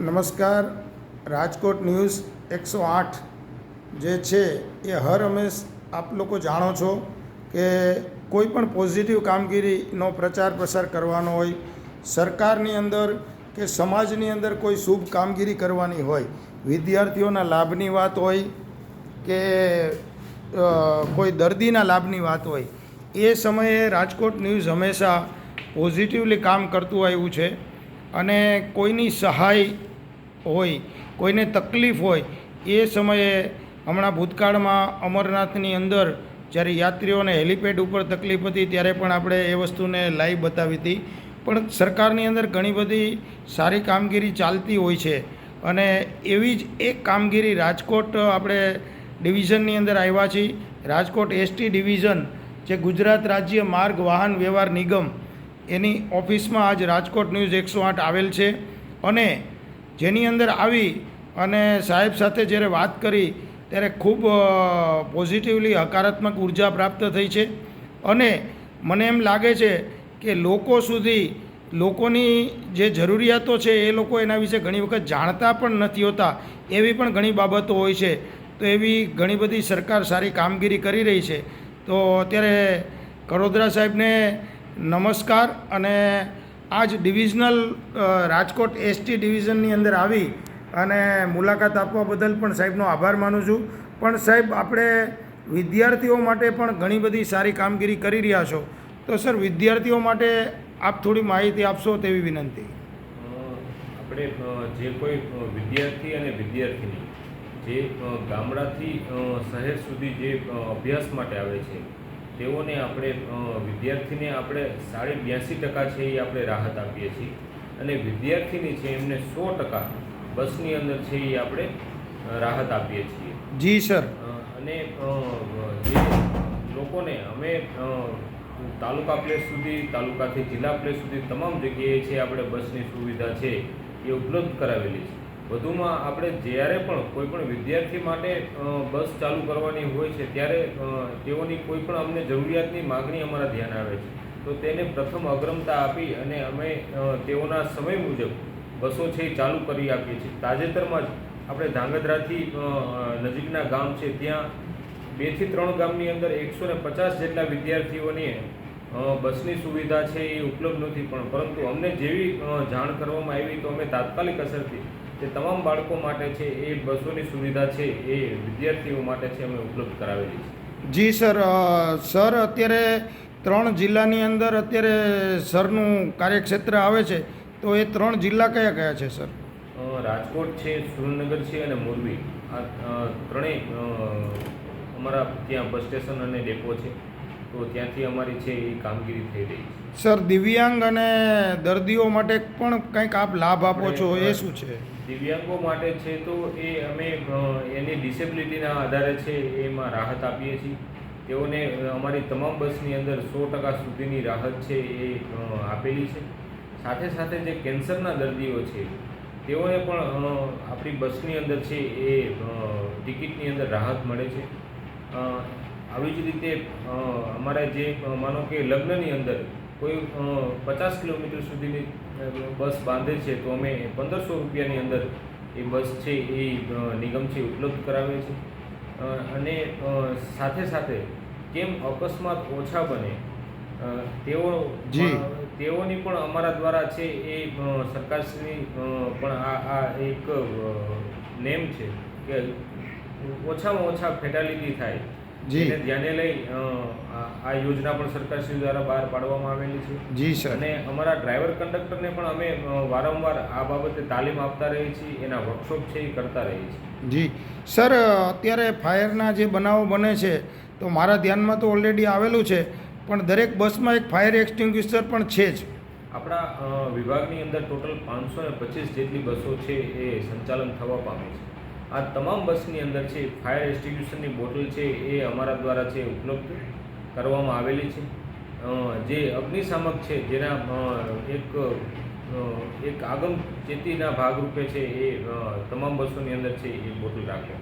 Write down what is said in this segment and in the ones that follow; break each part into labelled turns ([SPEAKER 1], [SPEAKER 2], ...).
[SPEAKER 1] નમસ્કાર. રાજકોટ ન્યૂઝ એકસો આઠ જે છે એ હર હંમેશ આપ લોકો જાણો છો કે કોઈ પણ પોઝિટિવ કામગીરીનો પ્રચાર પ્રસાર કરવાનો હોય, સરકારની અંદર કે સમાજની અંદર કોઈ શુભ કામગીરી કરવાની હોય, વિદ્યાર્થીઓના લાભની વાત હોય કે કોઈ દર્દીના લાભની વાત હોય, એ સમયે રાજકોટ ન્યૂઝ હંમેશા પોઝિટિવલી કામ કરતું આવ્યું છે અને કોઈની સહાય હોય, કોઈને તકલીફ હોય, એ સમયે હમણાં ભૂતકાળમાં અમરનાથની અંદર જ્યારે યાત્રીઓને હેલિપેડ ઉપર તકલીફ હતી ત્યારે પણ આપણે એ વસ્તુને લાઈવ બતાવી હતી. પણ સરકારની અંદર ઘણી બધી સારી કામગીરી ચાલતી હોય છે અને એવી જ એક કામગીરી રાજકોટ આપણે ડિવિઝનની અંદર આવ્યા છીએ. રાજકોટ એસટી ડિવિઝન, જે ગુજરાત રાજ્ય માર્ગ વાહન વ્યવહાર નિગમ, એની ઓફિસમાં આજ રાજકોટ ન્યૂઝ એકસો આઠ આવેલ છે. અને જેની અંદર આવી અને સાહેબ સાથે જ્યારે વાત કરી, ત્યારે ખૂબ પોઝિટિવલી હકારાત્મક ઊર્જા પ્રાપ્ત થઈ છે. અને મને એમ લાગે છે કે લોકો સુધી, લોકોની જે જરૂરિયાતો છે એ લોકો એના વિશે ઘણી વખત જાણતા પણ નથી હોતા. એવી પણ ઘણી બાબતો હોય છે. તો એવી ઘણી બધી સરકાર સારી કામગીરી કરી રહી છે. તો અત્યારે કડોદરા સાહેબને નમસ્કાર અને આજ ડિવિઝનલ રાજકોટ એસટી ડિવિઝનની અંદર આવી અને મુલાકાત આપવા બદલ પણ સાહેબનો આભાર માનું છું. પણ સાહેબ, આપણે વિદ્યાર્થીઓ માટે પણ ઘણી બધી સારી કામગીરી કરી રહ્યા છો. તો સર, વિદ્યાર્થીઓ માટે આપ થોડી માહિતી આપશો તેવી વિનંતી.
[SPEAKER 2] આપણે જે કોઈ વિદ્યાર્થી અને વિદ્યાર્થીની જે ગામડાથી શહેર સુધી જે અભ્યાસ માટે આવે છે તેઓને આપણે વિદ્યાર્થીને આપણે સાડી બ્યાસી ટકા છે એ આપણે રાહત આપીએ છીએ. અને વિદ્યાર્થીની છે એમને સો ટકા બસની અંદર છે એ આપણે રાહત આપીએ છીએ.
[SPEAKER 1] જી સર.
[SPEAKER 2] અને જે લોકોને અમે તાલુકા પ્લેસ સુધી તાલુકાથી જિલ્લા પ્લેસ સુધી તમામ જગ્યાએ છે આપણે બસની સુવિધા છે એ ઉપલબ્ધ કરાવેલી છે. વધુમાં આપણે જ્યારે પણ કોઈ પણ વિદ્યાર્થી માટે બસ ચાલુ કરવાની હોય છે, ત્યારે તેઓની કોઈ પણ અમને જરૂરિયાતની માગણી અમારા ધ્યાન આવે છે. તો તેને પ્રથમ અગ્રમતા આપી અને અમે તેઓના સમય મુજબ બસો છે એ ચાલુ કરી આપીએ છીએ. તાજેતરમાં જ આપણે ધાંગધ્રાથી નજીકના ગામ છે, ત્યાં બેથી ત્રણ ગામની અંદર એકસો ને પચાસ જેટલા વિદ્યાર્થીઓને બસની સુવિધા છે એ ઉપલબ્ધ નથી પણ, પરંતુ અમને જેવી જાણ કરવામાં આવી તો અમે તાત્કાલિક અસરથી જે તમામ બાળકો માટે છે એ બસોની સુવિધા છે એ વિદ્યાર્થીઓ માટે છે અમે ઉપલબ્ધ કરાવેલી છે.
[SPEAKER 1] જી સર સર અત્યારે ત્રણ જિલ્લાની અંદર અત્યારે સરનું કાર્યક્ષેત્ર આવે છે તો એ ત્રણ જિલ્લા કયા કયા છે સર?
[SPEAKER 2] રાજકોટ છે સુરેન્દ્રનગર છે અને મોરબી. આ ત્રણેય અમારા ત્યાં બસ સ્ટેશન અને ડેપો છે તો ત્યાંથી અમારી છે એ કામગીરી થઈ રહી છે.
[SPEAKER 1] સર દિવ્યાંગ અને દર્દીઓ માટે પણ કંઈક આપ લાભ આપો છો એ શું છે?
[SPEAKER 2] દિવ્યાંગો માટે છે તો એ અમે એની ડિસેબિલિટીના આધારે છે એમાં રાહત આપીએ છીએ. તેઓને અમારી તમામ બસની અંદર સો ટકા સુધીની રાહત છે એ આપેલી છે. સાથે સાથે જે કેન્સરના દર્દીઓ છે, તેઓને પણ આપણી બસની અંદર છે એ ટિકિટની અંદર રાહત મળે છે. આવી જ રીતે અમારા જે માનો કે લગ્નની અંદર કોઈ પચાસ કિલોમીટર સુધીની બસ બાંધે છે તો અમે પંદરસો રૂપિયાની અંદર એ બસ છે એ નિગમ છે ઉપલબ્ધ કરાવે છે. અને સાથે સાથે કેમ અકસ્માત ઓછા બને તેઓ તેઓની પણ અમારા દ્વારા છે એ સરકારશ્રી પણ આ આ એક નેમ છે કે ઓછામાં ઓછા ફેટાલિટી થાય.
[SPEAKER 1] જી.
[SPEAKER 2] ધ્યાને લઈ આ આ યોજના પણ સરકાર શ્રી દ્વારા બહાર પાડવામાં આવેલી છે.
[SPEAKER 1] જી સર.
[SPEAKER 2] અને અમારા ડ્રાઈવર કંડક્ટરને પણ અમે વારંવાર આ બાબતે તાલીમ આપતા રહીએ છીએ એના વર્કશોપ છે એ કરતા રહીએ છીએ.
[SPEAKER 1] જી. સર અત્યારે ફાયરના જે બનાવો બને છે તો મારા ધ્યાનમાં તો ઓલરેડી આવેલું છે પણ દરેક બસમાં એક ફાયર એક્સટિંગ્વિશર પણ છે જ.
[SPEAKER 2] આપણા વિભાગની અંદર ટોટલ પાંચસો ને પચીસ જેટલી બસો છે એ સંચાલન થવા પામે છે. આ તમામ બસની અંદર છે ફાયર એક્સટિંગ્યુશનની બોટલ છે, એ અમારા દ્વારા છે, ઉપલબ્ધ કરવામાં આવેલી છે. જે અગ્નિશામક છે, જેના એક એક આગમ ચેતીના ભાગરૂપે છે, એ તમામ બસોની અંદર છે, એ બોટલ રાખે.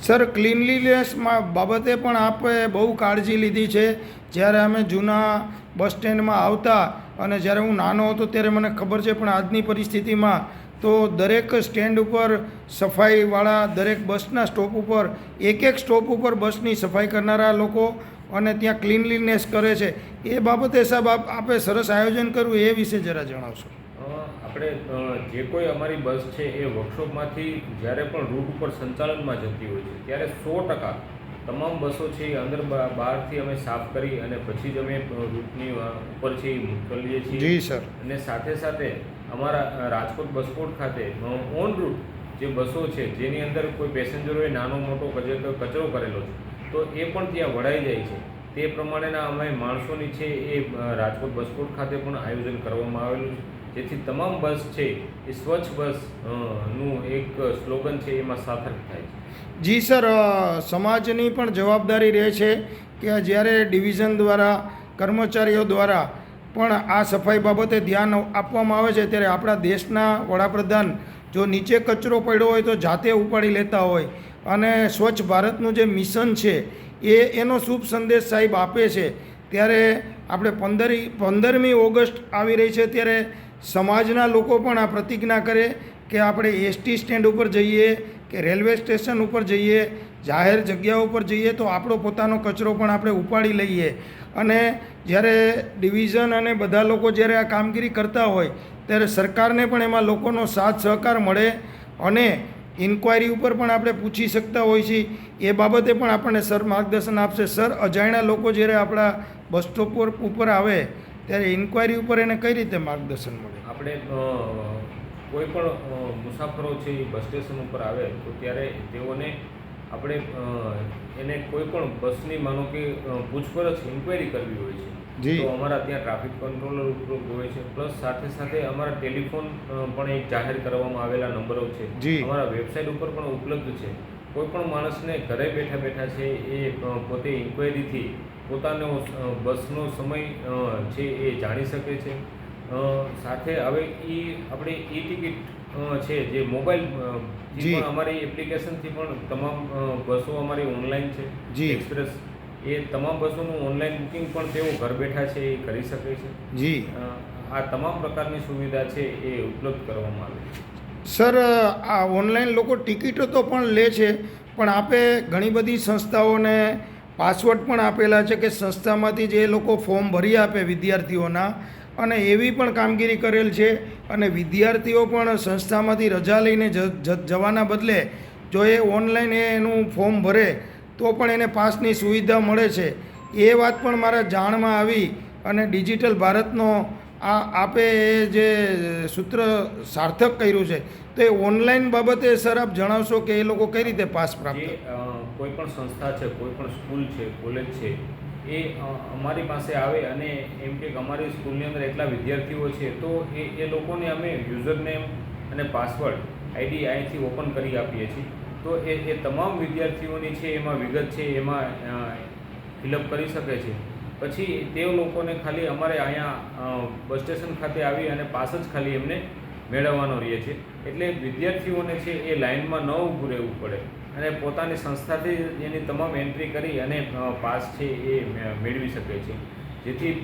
[SPEAKER 1] સર ક્લીનલીનેસમાં બાબતે પણ આપે બહુ કાળજી લીધી છે. જ્યારે અમે જૂના બસ સ્ટેન્ડમાં આવતા અને જ્યારે હું નાનો હતો, ત્યારે મને ખબર છે, પણ આજની પરિસ્થિતિમાં તો દરેક સ્ટેન્ડ ઉપર સફાઈવાળા દરેક બસના સ્ટોપ ઉપર એક એક સ્ટોપ ઉપર બસની સફાઈ કરનારા લોકો અને ત્યાં ક્લીનલીનેસ કરે છે. એ બાબતે સાહેબ આપ સરસ આયોજન કરવું એ વિશે જરા જણાવશો.
[SPEAKER 2] આપણે જે કોઈ અમારી બસ છે એ વર્કશોપમાંથી જ્યારે પણ રૂટ ઉપર સંચાલનમાં જતી હોય છે ત્યારે સો ટકા તમામ બસો છે એ અંદર બહારથી અમે સાફ કરી અને પછી જ અમે રૂટની ઉપરથી ઉપર છે એ મોકલીએ છીએ.
[SPEAKER 1] સર.
[SPEAKER 2] અને સાથે સાથે અમારા રાજકોટ બસપોર્ટ ખાતે ઓન રૂટ જે બસો છે, જેની અંદર કોઈ પેસેન્જરોએ નાનો, મોટો કચરો કરેલો છે, તો એ પણ ત્યાં વળાઈ જાય છે. તે પ્રમાણેના અમે માણસોની છે એ રાજકોટ બસપોર્ટ ખાતે પણ આયોજન કરવામાં આવેલું છે. જેથી તમામ બસ છે એ સ્વચ્છ બસનું એક સ્લોગન છે એમાં સાર્થક થાય છે.
[SPEAKER 1] જી સર સમાજની પણ જવાબદારી રહે છે કે જ્યારે ડિવિઝન દ્વારા, કર્મચારીઓ દ્વારા પણ આ સફાઈ બાબતે ધ્યાન આપવામાં આવે છે. ત્યારે આપણા દેશના વડાપ્રધાન જો નીચે કચરો પડ્યો હોય તો જાતે ઉપાડી લેતા હોય. અને સ્વચ્છ ભારતનું જે મિશન છે, એ એનો શુભ સંદેશ સાહેબ આપે છે. ત્યારે આપણે પંદરી, પંદરમી ઓગસ્ટ આવી રહી છે ત્યારે સમાજના લોકો પણ આ પ્રતિજ્ઞા કરે કે આપણે એસટી સ્ટેન્ડ ઉપર જઈએ, કે રેલવે સ્ટેશન ઉપર જઈએ, જાહેર જગ્યાઓ ઉપર જઈએ તો આપણો પોતાનો કચરો પણ આપણે ઉપાડી લઈએ. અને જ્યારે ડિવિઝન અને બધા લોકો જ્યારે આ કામગીરી કરતા હોય, ત્યારે સરકારને પણ એમાં લોકોનો સાથ સહકાર મળે અને ઇન્ક્વાયરી ઉપર પણ આપણે પૂછી શકતા હોઈએ છીએ. એ બાબતે પણ આપણને સર માર્ગદર્શન આપશે. સર, અજાણ્યા લોકો જ્યારે આપણા બસ સ્ટોપ ઉપર આવે, ત્યારે ઇન્ક્વાયરી ઉપર એને કઈ રીતે માર્ગદર્શન મળે?
[SPEAKER 2] આપણે કોઈ પણ મુસાફરો છે બસ સ્ટેશન ઉપર આવે, તો ત્યારે તેઓને આપણે એને કોઈ પણ બસની માનો કે પૂછપરછ ઇન્ક્વાયરી કરવી હોય છે. તો અમારા ત્યાં ટ્રાફિક કંટ્રોલર ઉપલબ્ધ હોય છે પ્લસ સાથે સાથે અમારા ટેલિફોન પણ એક જાહેર કરવામાં આવેલા નંબરો છે. અમારા વેબસાઇટ ઉપર પણ ઉપલબ્ધ છે કોઈ પણ માણસને ઘરે બેઠા બેઠા છે એ પોતે ઇન્ક્વાયરીથી પોતાનો બસનો સમય છે એ જાણી શકે છે સાથે હવે એ આપણે ઈ ટિકિટ છે જે મોબાઈલ
[SPEAKER 1] જી.
[SPEAKER 2] અમારી એપ્લિકેશનથી પણ તમામ બસો અમારી ઓનલાઈન છે.
[SPEAKER 1] જી.
[SPEAKER 2] એક્સપ્રેસ એ તમામ બસોનું ઓનલાઈન બુકિંગ પણ તેઓ ઘર બેઠા છે એ કરી શકે છે.
[SPEAKER 1] જી.
[SPEAKER 2] આ તમામ પ્રકારની સુવિધા છે એ ઉપલબ્ધ કરવામાં આવે છે.
[SPEAKER 1] સર આ ઓનલાઈન લોકો ટિકિટો તો પણ લે છે પણ આપે ઘણી બધી સંસ્થાઓને પાસવર્ડ પણ આપેલા છે કે સંસ્થામાંથી જે લોકો ફોર્મ ભરી આપે વિદ્યાર્થીઓના અને એવી પણ કામગીરી કરેલ છે અને વિદ્યાર્થીઓ પણ સંસ્થામાંથી રજા લઈને જવાના બદલે જો એ ઓનલાઈન એનું ફોર્મ ભરે, તો પણ એને પાસની સુવિધા મળે છે. એ વાત પણ મારા જાણમાં આવી અને ડિજિટલ ભારતનો આ આપે એ જે સૂત્ર સાર્થક કર્યું છે, તો એ ઓનલાઈન બાબતે સર આપ જણાવશો કે એ લોકો કઈ રીતે પાસ પ્રાપ્ત
[SPEAKER 2] કોઈ પણ સંસ્થા છે, કોઈ પણ સ્કૂલ છે, કોલેજ છે એ અમારી પાસે આવે અને એમ કે અમારી સ્કૂલની અંદર એટલા વિદ્યાર્થીઓ છે, તો એ એ લોકોને અમે યુઝર નેમ અને પાસવર્ડ, આઈડી અહીંથી ઓપન કરી આપીએ છીએ. તો એ એ તમામ વિદ્યાર્થીઓની છે, એમાં વિગત છે, એમાં ફિલઅપ કરી શકે છે. પછી તે લોકોને ખાલી અમારે અહીંયા બસ સ્ટેશન ખાતે આવી અને પાસ જ ખાલી એમને મેળવવાનો રહે છે. એટલે વિદ્યાર્થીઓને છે, એ લાઇનમાં ન ઊભું રહેવું પડે. અને પોતાની સંસ્થાથી એની તમામ એન્ટ્રી કરી અને પાસ છે એ મેળવી શકે છે. જેથી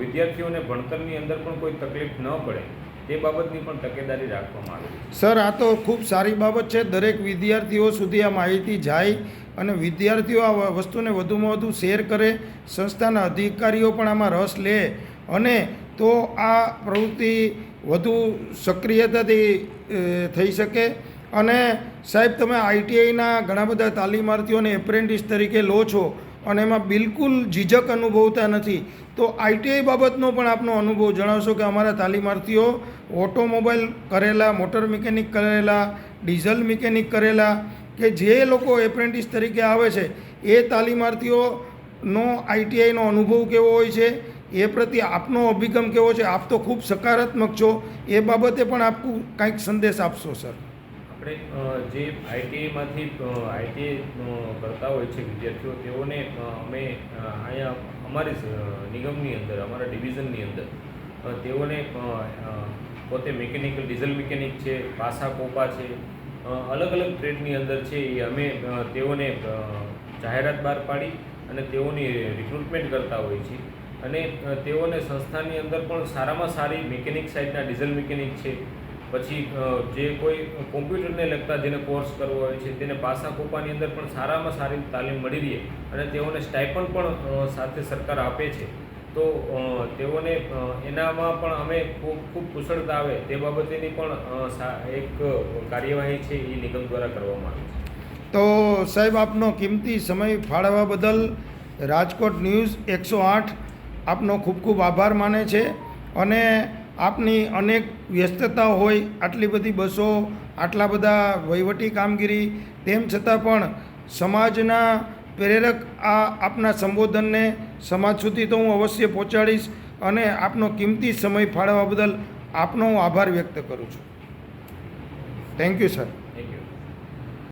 [SPEAKER 2] વિદ્યાર્થીઓને ભણતરની અંદર પણ કોઈ તકલીફ ન પડે. તે બાબતની પણ તકેદારી રાખવામાં આવે
[SPEAKER 1] સર, આ તો ખૂબ સારી બાબત છે. દરેક વિદ્યાર્થીઓ સુધી આ માહિતી જાય અને વિદ્યાર્થીઓ આ વસ્તુને વધુમાં વધુ શેર કરે. સંસ્થાના અધિકારીઓ પણ આમાં રસ લે અને તો આ પ્રવૃત્તિ વધુ સક્રિયતાથી થઈ શકે. અને સાહેબ, તમે આઈટીઆઈના ઘણા બધા તાલીમાર્થીઓને એપ્રેન્ટિસ તરીકે લો છો અને એમાં બિલકુલ ઝીઝક અનુભવતા નથી. તો આઈટીઆઈ બાબતનો પણ આપનો અનુભવ જણાવશો કે અમારા તાલીમાર્થીઓ ઓટોમોબાઈલ કરેલા, મોટર મિકેનિક કરેલા, ડીઝલ મિકેનિક કરેલા કે જે લોકો એપ્રેન્ટિસ તરીકે આવે છે, એ તાલીમાર્થીઓનો આઈટીઆઈનો અનુભવ કેવો હોય છે? એ પ્રત્યે આપનો અભિગમ કેવો છે? આપ તો ખૂબ સકારાત્મક છો. એ બાબતે પણ આપ કાંઈક સંદેશ આપશો, સર.
[SPEAKER 2] આપણે જે આઈટીઆઈમાંથી આઈટીઆઈ કરતા હોય છે વિદ્યાર્થીઓ, તેઓને અમે અહીંયા અમારી નિગમની અંદર, અમારા ડિવિઝનની અંદર તેઓને પોતે મિકેનિકલ, ડીઝલ મિકેનિક છે, પાસા કોપા છે અલગ અલગ ટ્રેડની અંદર છે, એ અમે તેઓને જાહેરાત બહાર પાડી અને તેઓની રિક્રુટમેન્ટ કરતા હોય છીએ અને તેઓને સંસ્થાની અંદર પણ સારામાં સારી મિકેનિક સાઇડના ડીઝલ મિકેનિક છે પછી જે કોઈ કોમ્પ્યુટરને લગતા જેને કોર્સ કરવો હોય છે, તેને પાસા કોપાની અંદર પણ સારામાં સારી તાલીમ મળી રહે અને તેઓને સ્ટાઇપન્ડ પણ સાથે સરકાર આપે છે. તો તેઓને એનામાં પણ અમે ખૂબ ખૂબ કુશળતા આવે તે બાબતેની પણ એક કાર્યવાહી છે એ નિગમ દ્વારા કરવામાં આવી છે.
[SPEAKER 1] તો સાહેબ, આપનો કિંમતી સમય ફાળવવા બદલ રાજકોટ ન્યૂઝ એકસો આઠ આપનો ખૂબ ખૂબ આભાર માને છે અને આપની અનેક વ્યસ્તતા હોય, આટલી બધી બસો, આટલા બધા વહીવટી કામગીરી, તેમ છતાં પણ સમાજના પ્રેરક આ આપના સંબોધનને સમાજ સુધી તો હું અવશ્ય પહોંચાડીશ અને આપનો કિંમતી સમય ફાળવવા બદલ આપનો હું આભાર વ્યક્ત કરું છું. Thank you sir